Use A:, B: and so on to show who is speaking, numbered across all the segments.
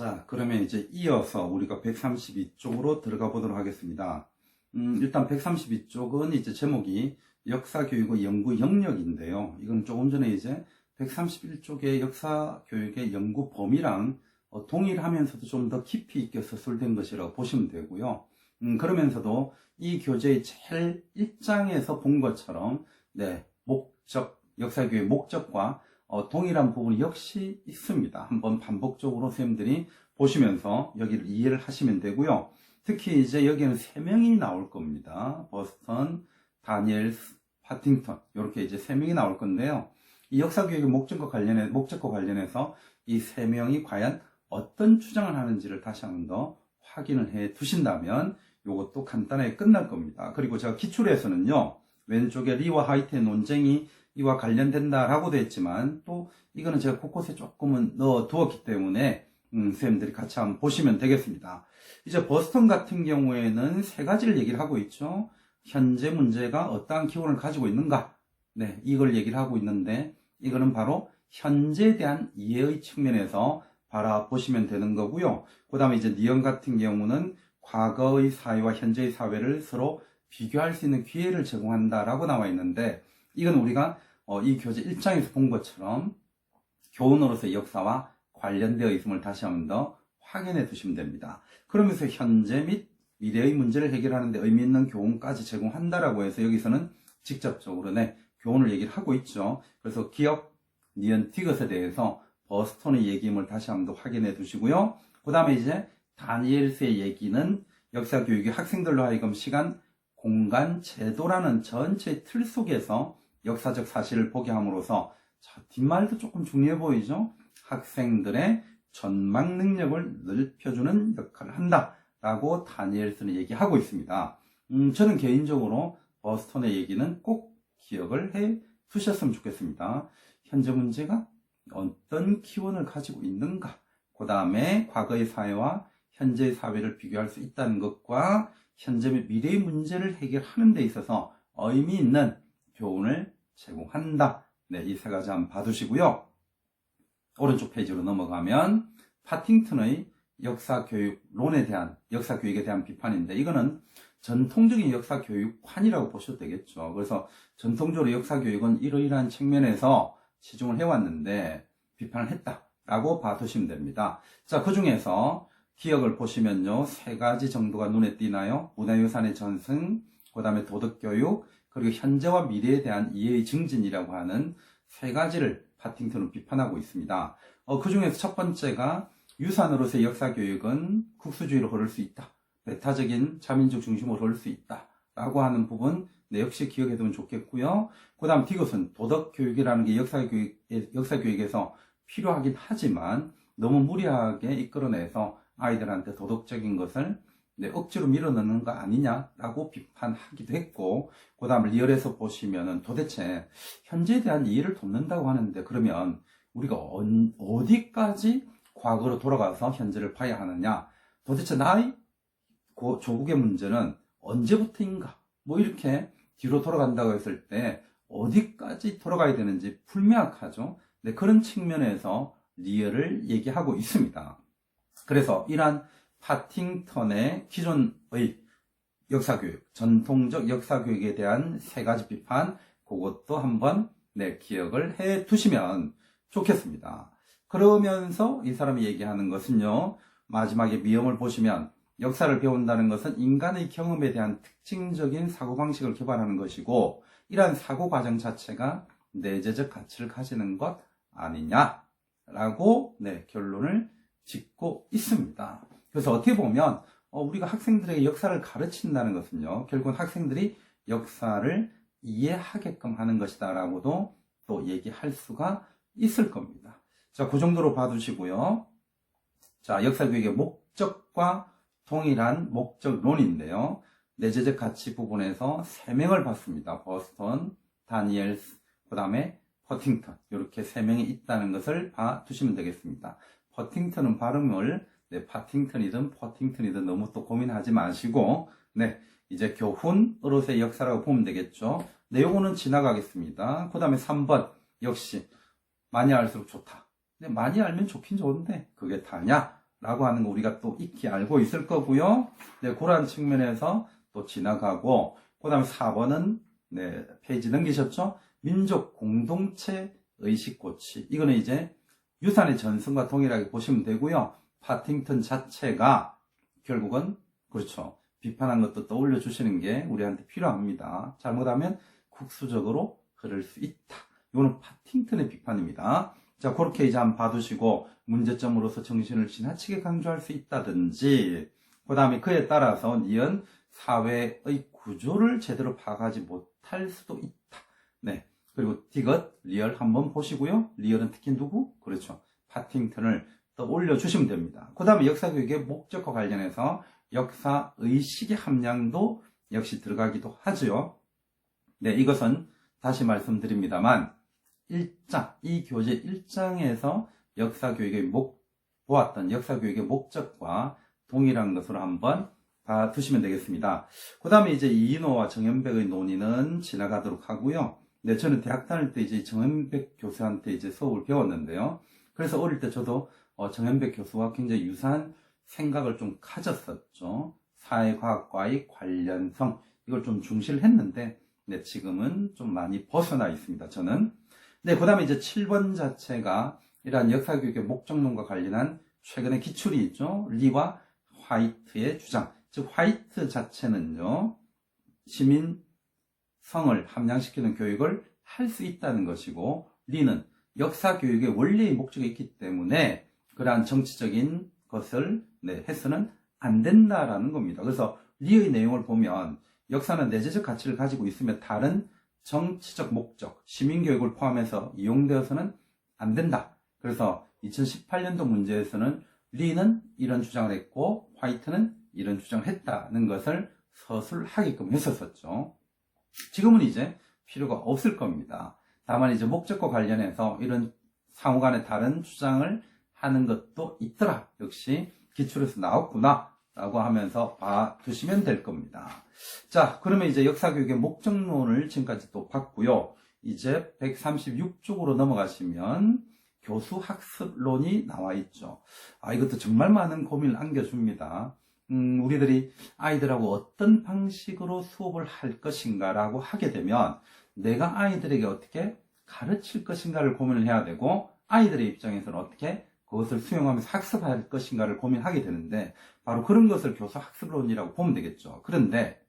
A: 자, 그러면 이제 이어서 우리가 132쪽으로 들어가 보도록 하겠습니다. 음, 일단 132쪽은 이제 제목이 역사교육의 연구 영역인데요. 이건 조금 전에 이제 131쪽의 역사교육의 연구 범위랑 어, 동일하면서도 좀 더 깊이 있게 서술된 것이라고 보시면 되고요. 음, 그러면서도 이 교재의 제일 1장에서 본 것처럼, 네, 목적, 역사교육의 목적과 어, 동일한 부분이 역시 있습니다. 한번 반복적으로 선생님들이 보시면서 여기를 이해를 하시면 되고요. 특히 이제 여기는 세 명이 나올 겁니다. 버스턴, 다니엘스, 파팅턴 이렇게 이제 세 명이 나올 건데요. 이 역사교육의 목적과 관련해 목적과 관련해서 이세 명이 과연 어떤 주장을 하는지를 다시 한 번 더 확인을 해 두신다면 이것도 간단하게 끝날 겁니다. 그리고 제가 기출에서는요 왼쪽에 리와 하이트의 논쟁이 이와 관련된다라고도 했지만 또 이거는 제가 곳곳에 조금은 넣어 두었기 때문에 음, 선생님들이 같이 한번 보시면 되겠습니다. 이제 버스턴 같은 경우에는 세 가지를 얘기를 하고 있죠. 현재 문제가 어떠한 기원을 가지고 있는가? 네, 이걸 얘기를 하고 있는데 이거는 바로 현재에 대한 이해의 측면에서 바라보시면 되는 거고요. 그 다음에 이제 니언 같은 경우는 과거의 사회와 현재의 사회를 서로 비교할 수 있는 기회를 제공한다라고 나와 있는데 이건 우리가 어, 이 교재 1장에서 본 것처럼 교훈으로서의 역사와 관련되어 있음을 다시 한 번 더 확인해 두시면 됩니다. 그러면서 현재 및 미래의 문제를 해결하는 데 의미 있는 교훈까지 제공한다라고 해서 여기서는 직접적으로 네, 교훈을 얘기를 하고 있죠. 그래서 기억 니언 티것에 대해서 버스턴의 얘기임을 다시 한 번 더 확인해 두시고요. 그 다음에 이제 다니엘스의 얘기는 역사 교육의 학생들로 하여금 시간, 공간, 제도라는 전체 틀 속에서 역사적 사실을 보게 함으로써 자, 뒷말도 조금 중요해 보이죠? 학생들의 전망 능력을 넓혀주는 역할을 한다 라고 다니엘스는 얘기하고 있습니다. 음, 저는 개인적으로 버스턴의 얘기는 꼭 기억을 해 두셨으면 좋겠습니다. 현재 문제가 어떤 기원을 가지고 있는가, 그 다음에 과거의 사회와 현재의 사회를 비교할 수 있다는 것과 현재 및 미래의 문제를 해결하는 데 있어서 의미 있는 교훈을 제공한다. 네, 이 세 가지 한번 봐두시고요. 오른쪽 페이지로 넘어가면 파팅턴의 역사교육론에 대한 역사교육에 대한 비판인데 이거는 전통적인 역사교육판이라고 보셔도 되겠죠. 그래서 전통적으로 역사교육은 이러이러한 측면에서 치중을 해왔는데 비판을 했다라고 봐두시면 됩니다. 자, 그 중에서 기억을 보시면요. 세 가지 정도가 눈에 띄나요? 문화유산의 전승, 그 다음에 도덕교육, 그리고 현재와 미래에 대한 이해의 증진이라고 하는 세 가지를 파팅턴은 비판하고 있습니다. 어, 그 중에서 첫 번째가 유산으로서의 역사교육은 국수주의로 흐를 수 있다. 배타적인 자민족 중심으로 흐를 수 있다. 라고 하는 부분, 네, 역시 기억해두면 좋겠고요. 그 다음 디귿은 도덕교육이라는 게 역사교육, 역사교육에서 필요하긴 하지만 너무 무리하게 이끌어내서 아이들한테 도덕적인 것을 네, 억지로 밀어넣는 거 아니냐라고 비판하기도 했고, 그 다음 리얼에서 보시면은 도대체 현재에 대한 이해를 돕는다고 하는데 그러면 우리가 어, 디까지 과거로 돌아가서 현재를 봐야 하느냐? 도대체 나의 고, 조국의 문제는 언제부터인가? 뭐 이렇게 뒤로 돌아간다고 했을 때 어디까지 돌아가야 되는지 불명확하죠. 네, 그런 측면에서 리얼을 얘기하고 있습니다. 그래서 이러한 파팅턴의 기존의 역사교육, 전통적 역사교육에 대한 세 가지 비판, 그것도 한번 네, 기억을 해 두시면 좋겠습니다. 그러면서 이 사람이 얘기하는 것은요, 마지막에 미험을 보시면 역사를 배운다는 것은 인간의 경험에 대한 특징적인 사고방식을 개발하는 것이고, 이러한 사고 과정 자체가 내재적 가치를 가지는 것 아니냐라고 네, 결론을 짓고 있습니다. 그래서 어떻게 보면 어, 우리가 학생들에게 역사를 가르친다는 것은요, 결국은 학생들이 역사를 이해하게끔 하는 것이다 라고도 또 얘기할 수가 있을 겁니다. 자, 그 정도로 봐두시고요. 자, 역사교육의 목적과 동일한 목적론인데요. 내재적 가치 부분에서 3명을 봤습니다. 버스턴, 다니엘스, 그 다음에 퍼팅턴. 이렇게 3명이 있다는 것을 봐두시면 되겠습니다. 퍼팅턴은 발음을 네, 파팅턴이든 퍼팅턴이든 너무 또 고민하지 마시고, 네, 이제 교훈으로서의 역사라고 보면 되겠죠. 네, 요거는 지나가겠습니다. 그 다음에 3번, 역시, 많이 알수록 좋다. 네, 많이 알면 좋긴 좋은데, 그게 다냐? 라고 하는 거 우리가 또 익히 알고 있을 거고요. 네, 그러한 측면에서 또 지나가고, 그 다음에 4번은, 네, 페이지 넘기셨죠? 민족 공동체 의식고치. 이거는 이제 유산의 전승과 동일하게 보시면 되고요. 파팅턴 자체가 결국은, 그렇죠. 비판한 것도 떠올려 주시는 게 우리한테 필요합니다. 잘못하면 국수적으로 흐를 수 있다. 이거는 파팅턴의 비판입니다. 자, 그렇게 이제 한번 봐두시고, 문제점으로서 정신을 지나치게 강조할 수 있다든지, 그 다음에 그에 따라서 니은 사회의 구조를 제대로 파악하지 못할 수도 있다. 네. 그리고 디귿, 리얼 한번 보시고요. 리얼은 특히 누구? 그렇죠. 파팅턴을 떠올려 주시면 됩니다. 그 다음에 역사교육의 목적과 관련해서 역사 의식의 함량도 역시 들어가기도 하죠. 네, 이것은 다시 말씀드립니다만, 1장, 이 교재 1장에서 역사교육의 목, 보았던 역사교육의 목적과 동일한 것으로 한번 봐두시면 되겠습니다. 그 다음에 이제 이인호와 정현백의 논의는 지나가도록 하고요. 네, 저는 대학 다닐 때 이제 정현백 교수한테 이제 수업을 배웠는데요. 그래서 어릴 때 저도 어, 정현백 교수와 굉장히 유사한 생각을 좀 가졌었죠. 사회과학과의 관련성, 이걸 좀 중시를 했는데, 네, 지금은 좀 많이 벗어나 있습니다, 저는. 네, 그 다음에 이제 7번 자체가 이러한 역사교육의 목적론과 관련한 최근의 기출이 있죠. 리와 화이트의 주장. 즉, 화이트 자체는요, 시민 성을 함양시키는 교육을 할 수 있다는 것이고, 리는 역사 교육의 원래의 목적이 있기 때문에, 그러한 정치적인 것을, 네, 해서는 안 된다라는 겁니다. 그래서 리의 내용을 보면, 역사는 내재적 가치를 가지고 있으며 다른 정치적 목적, 시민교육을 포함해서 이용되어서는 안 된다. 그래서 2018년도 문제에서는 리는 이런 주장을 했고 화이트는 이런 주장을 했다는 것을 서술하게끔 했었었죠. 지금은 이제 필요가 없을 겁니다. 다만 이제 목적과 관련해서 이런 상호 간의 다른 주장을 하는 것도 있더라. 역시 기출에서 나왔구나. 라고 하면서 봐두시면 될 겁니다. 자, 그러면 이제 역사교육의 목적론을 지금까지 또 봤고요. 이제 136쪽으로 넘어가시면 교수학습론이 나와 있죠. 아, 이것도 정말 많은 고민을 안겨줍니다. 음, 우리들이 아이들하고 어떤 방식으로 수업을 할 것인가라고 하게 되면 내가 아이들에게 어떻게 가르칠 것인가를 고민을 해야 되고 아이들의 입장에서는 어떻게 그것을 수용하면서 학습할 것인가를 고민하게 되는데 바로 그런 것을 교수 학습론이라고 보면 되겠죠. 그런데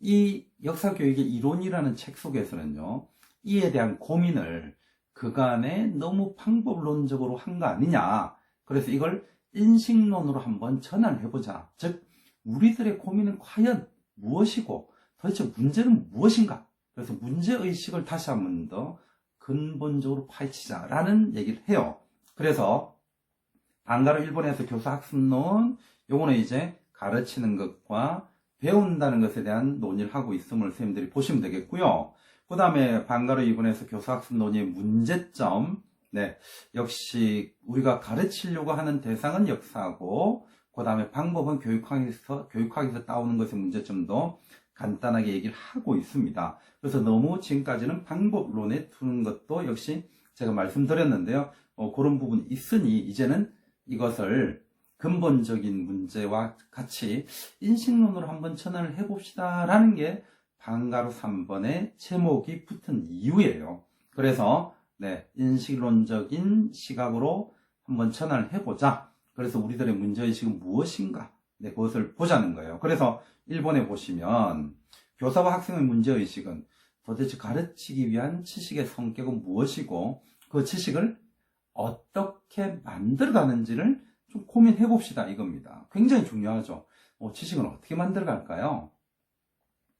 A: 이 역사 교육의 이론이라는 책 속에서는요, 이에 대한 고민을 그간에 너무 방법론적으로 한 거 아니냐. 그래서 이걸 인식론으로 한번 전환해보자. 즉, 우리들의 고민은 과연 무엇이고 도대체 문제는 무엇인가? 그래서 문제의식을 다시 한 번 더 근본적으로 파헤치자라는 얘기를 해요. 그래서 방가로 일본에서 교수학습론 요거는 이제 가르치는 것과 배운다는 것에 대한 논의를 하고 있음을 선생님들이 보시면 되겠고요. 그 다음에 방가로 일본에서 교수학습 논의의 문제점 네, 역시 우리가 가르치려고 하는 대상은 역사고 그 다음에 방법은 교육학에서 교육학에서 따오는 것의 문제점도 간단하게 얘기를 하고 있습니다. 그래서 너무 지금까지는 방법론에 두는 것도 역시 제가 말씀드렸는데요. 어, 그런 부분이 있으니 이제는 이것을 근본적인 문제와 같이 인식론으로 한번 전환을 해봅시다라는 게 방가로 3번의 제목이 붙은 이유예요. 그래서 네, 인식론적인 시각으로 한번 전환을 해보자. 그래서 우리들의 문제의식은 무엇인가? 네, 그것을 보자는 거예요. 그래서 일본에 보시면 교사와 학생의 문제의식은 도대체 가르치기 위한 지식의 성격은 무엇이고 그 지식을 어떻게 만들어가는지를 좀 고민해 봅시다 이겁니다. 굉장히 중요하죠. 어, 지식은 어떻게 만들어갈까요?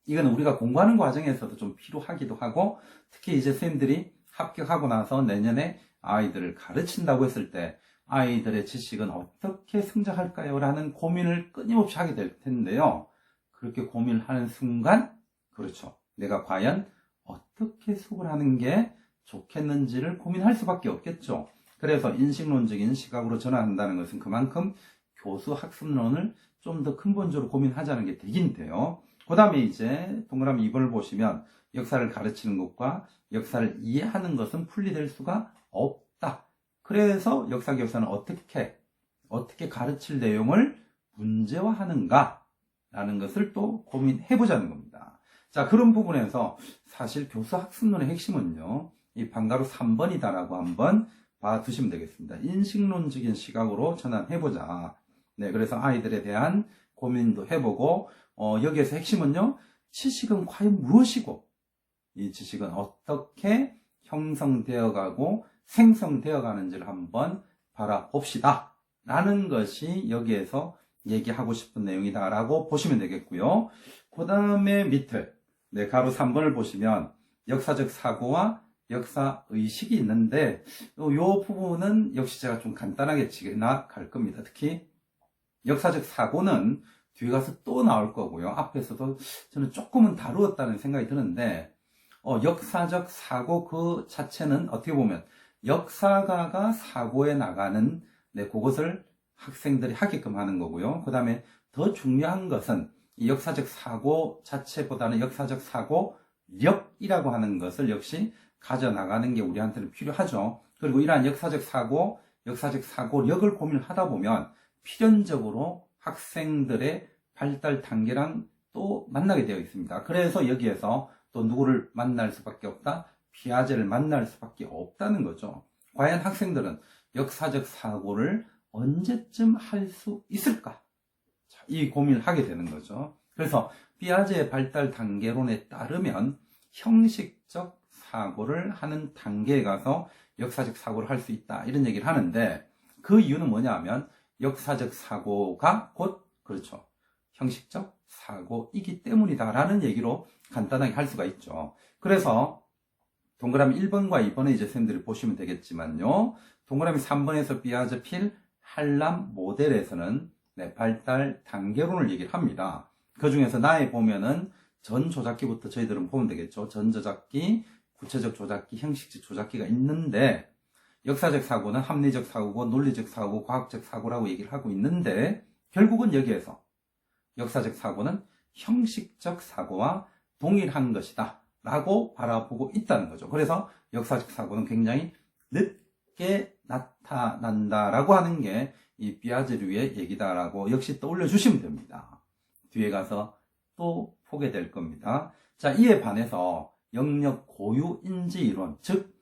A: 이건 우리가 공부하는 과정에서도 좀 필요하기도 하고 특히 이제 선생님들이 합격하고 나서 내년에 아이들을 가르친다고 했을 때 아이들의 지식은 어떻게 성장할까요? 라는 고민을 끊임없이 하게 될 텐데요. 그렇게 고민을 하는 순간, 그렇죠. 내가 과연 어떻게 수업을 하는 게 좋겠는지를 고민할 수밖에 없겠죠. 그래서 인식론적인 시각으로 전환한다는 것은 그만큼 교수 학습론을 좀 더 근본적으로 고민하자는 게 되긴 돼요. 그 다음에 이제 동그라미 2번을 보시면 역사를 가르치는 것과 역사를 이해하는 것은 분리될 수가 없다. 그래서 역사 교사는 어떻게 어떻게 가르칠 내용을 문제화하는가? 라는 것을 또 고민해 보자는 겁니다. 자, 그런 부분에서 사실 교수 학습론의 핵심은요, 이 방가루 3번이다라고 한번 봐 두시면 되겠습니다. 인식론적인 시각으로 전환해 보자. 네, 그래서 아이들에 대한 고민도 해보고, 어, 여기에서 핵심은요, 지식은 과연 무엇이고, 이 지식은 어떻게 형성되어 가고 생성되어 가는지를 한번 바라봅시다. 라는 것이 여기에서 얘기하고 싶은 내용이다라고 보시면 되겠고요. 그 다음에 밑에, 네, 가로 3번을 보시면 역사적 사고와 역사 의식이 있는데, 요, 요 부분은 역시 제가 좀 간단하게 지나갈 겁니다. 특히 역사적 사고는 뒤에 가서 또 나올 거고요. 앞에서도 저는 조금은 다루었다는 생각이 드는데, 어, 역사적 사고 그 자체는 어떻게 보면 역사가가 사고에 나가는 네, 그것을 학생들이 하게끔 하는 거고요. 그 다음에 더 중요한 것은 이 역사적 사고 자체보다는 역사적 사고력이라고 하는 것을 역시 가져나가는 게 우리한테는 필요하죠. 그리고 이러한 역사적 사고, 역사적 사고력을 고민을 하다 보면 필연적으로 학생들의 발달 단계랑 또 만나게 되어 있습니다. 그래서 여기에서 또 누구를 만날 수밖에 없다? 피아제를 만날 수밖에 없다는 거죠. 과연 학생들은 역사적 사고를 언제쯤 할 수 있을까? 자, 이 고민을 하게 되는 거죠. 그래서 피아제의 발달 단계론에 따르면 형식적 사고를 하는 단계에 가서 역사적 사고를 할 수 있다. 이런 얘기를 하는데 그 이유는 뭐냐 하면 역사적 사고가 곧 그렇죠. 형식적 사고이기 때문이다라는 얘기로 간단하게 할 수가 있죠. 그래서 동그라미 1번과 2번에 이제 선생님들이 보시면 되겠지만요. 동그라미 3번에서 비아즈 필 한람 모델에서는 네, 발달 단계론을 얘기를 합니다. 그 중에서 나에 보면은 전 조작기부터 저희들은 보면 되겠죠. 전 조작기, 구체적 조작기, 형식적 조작기가 있는데 역사적 사고는 합리적 사고고 논리적 사고고 과학적 사고라고 얘기를 하고 있는데 결국은 여기에서 역사적 사고는 형식적 사고와 동일한 것이다. 라고 바라보고 있다는 거죠. 그래서 역사적 사고는 굉장히 늦게 나타난다라고 하는 게 이 비아제류의 얘기다라고 역시 떠올려 주시면 됩니다. 뒤에 가서 또 보게 될 겁니다. 자, 이에 반해서 영역 고유 인지 이론, 즉,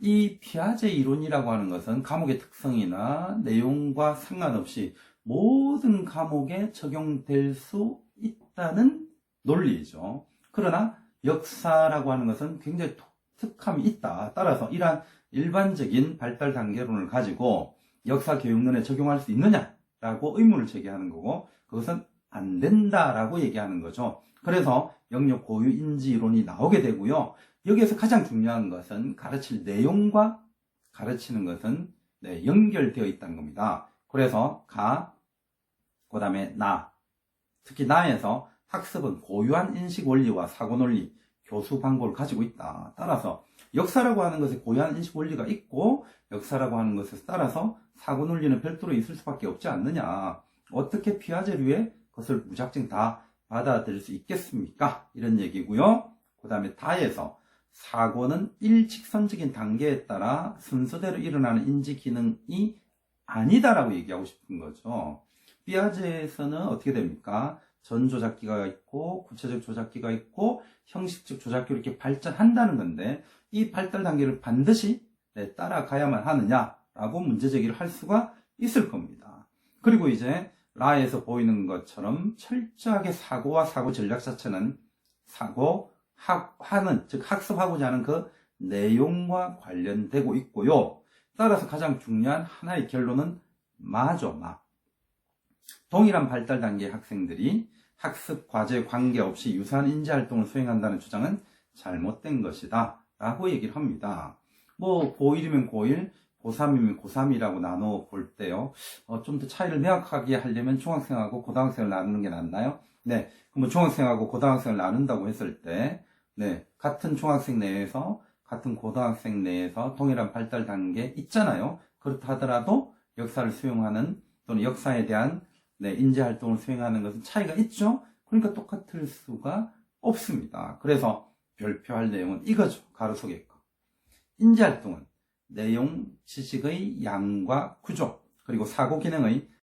A: 이 피아제 이론이라고 하는 것은 과목의 특성이나 내용과 상관없이 모든 과목에 적용될 수 있다는 논리이죠. 그러나 역사라고 하는 것은 굉장히 독특함이 있다. 따라서 이러한 일반적인 발달 단계론을 가지고 역사 교육론에 적용할 수 있느냐라고 의문을 제기하는 거고 그것은 안 된다라고 얘기하는 거죠. 그래서 영역 고유 인지 이론이 나오게 되고요. 여기에서 가장 중요한 것은 가르칠 내용과 가르치는 것은 네, 연결되어 있다는 겁니다. 그래서 가, 그 다음에 나, 특히 나에서 학습은 고유한 인식 원리와 사고 논리, 교수 방법을 가지고 있다. 따라서 역사라고 하는 것에 고유한 인식 원리가 있고 역사라고 하는 것에 따라서 사고 논리는 별도로 있을 수밖에 없지 않느냐. 어떻게 피아제류의 것을 무작정 다 받아들일 수 있겠습니까? 이런 얘기고요. 그 다음에 다에서 사고는 일직선적인 단계에 따라 순서대로 일어나는 인지 기능이 아니다라고 얘기하고 싶은 거죠. 삐아제에서는 어떻게 됩니까? 전 조작기가 있고 구체적 조작기가 있고 형식적 조작기로 이렇게 발전한다는 건데 이 발달 단계를 반드시 네, 따라가야만 하느냐라고 문제 제기를 할 수가 있을 겁니다. 그리고 이제 라에서 보이는 것처럼 철저하게 사고와 사고 전략 자체는 사고 학, 하는 즉 학습하고자 하는 그 내용과 관련되고 있고요. 따라서 가장 중요한 하나의 결론은 마죠, 마. 동일한 발달 단계의 학생들이 학습 과제 관계없이 유사한 인지 활동을 수행한다는 주장은 잘못된 것이다. 라고 얘기를 합니다. 뭐, 고1이면 고1, 고3이면 고3이라고 나눠 볼 때요. 어, 좀 더 차이를 명확하게 하려면 중학생하고 고등학생을 나누는 게 낫나요? 네. 그럼 중학생하고 고등학생을 나눈다고 했을 때, 네. 같은 중학생 내에서, 같은 고등학생 내에서 동일한 발달 단계 있잖아요. 그렇다 하더라도 역사를 수용하는 또는 역사에 대한 네, 인재 활동을 수행하는 것은 차이가 있죠. 그러니까 똑같을 수가 없습니다. 그래서 별표할 내용은 이거죠. 가로 속에 거. 인재 활동은 내용, 지식의 양과 구조, 그리고 사고 기능의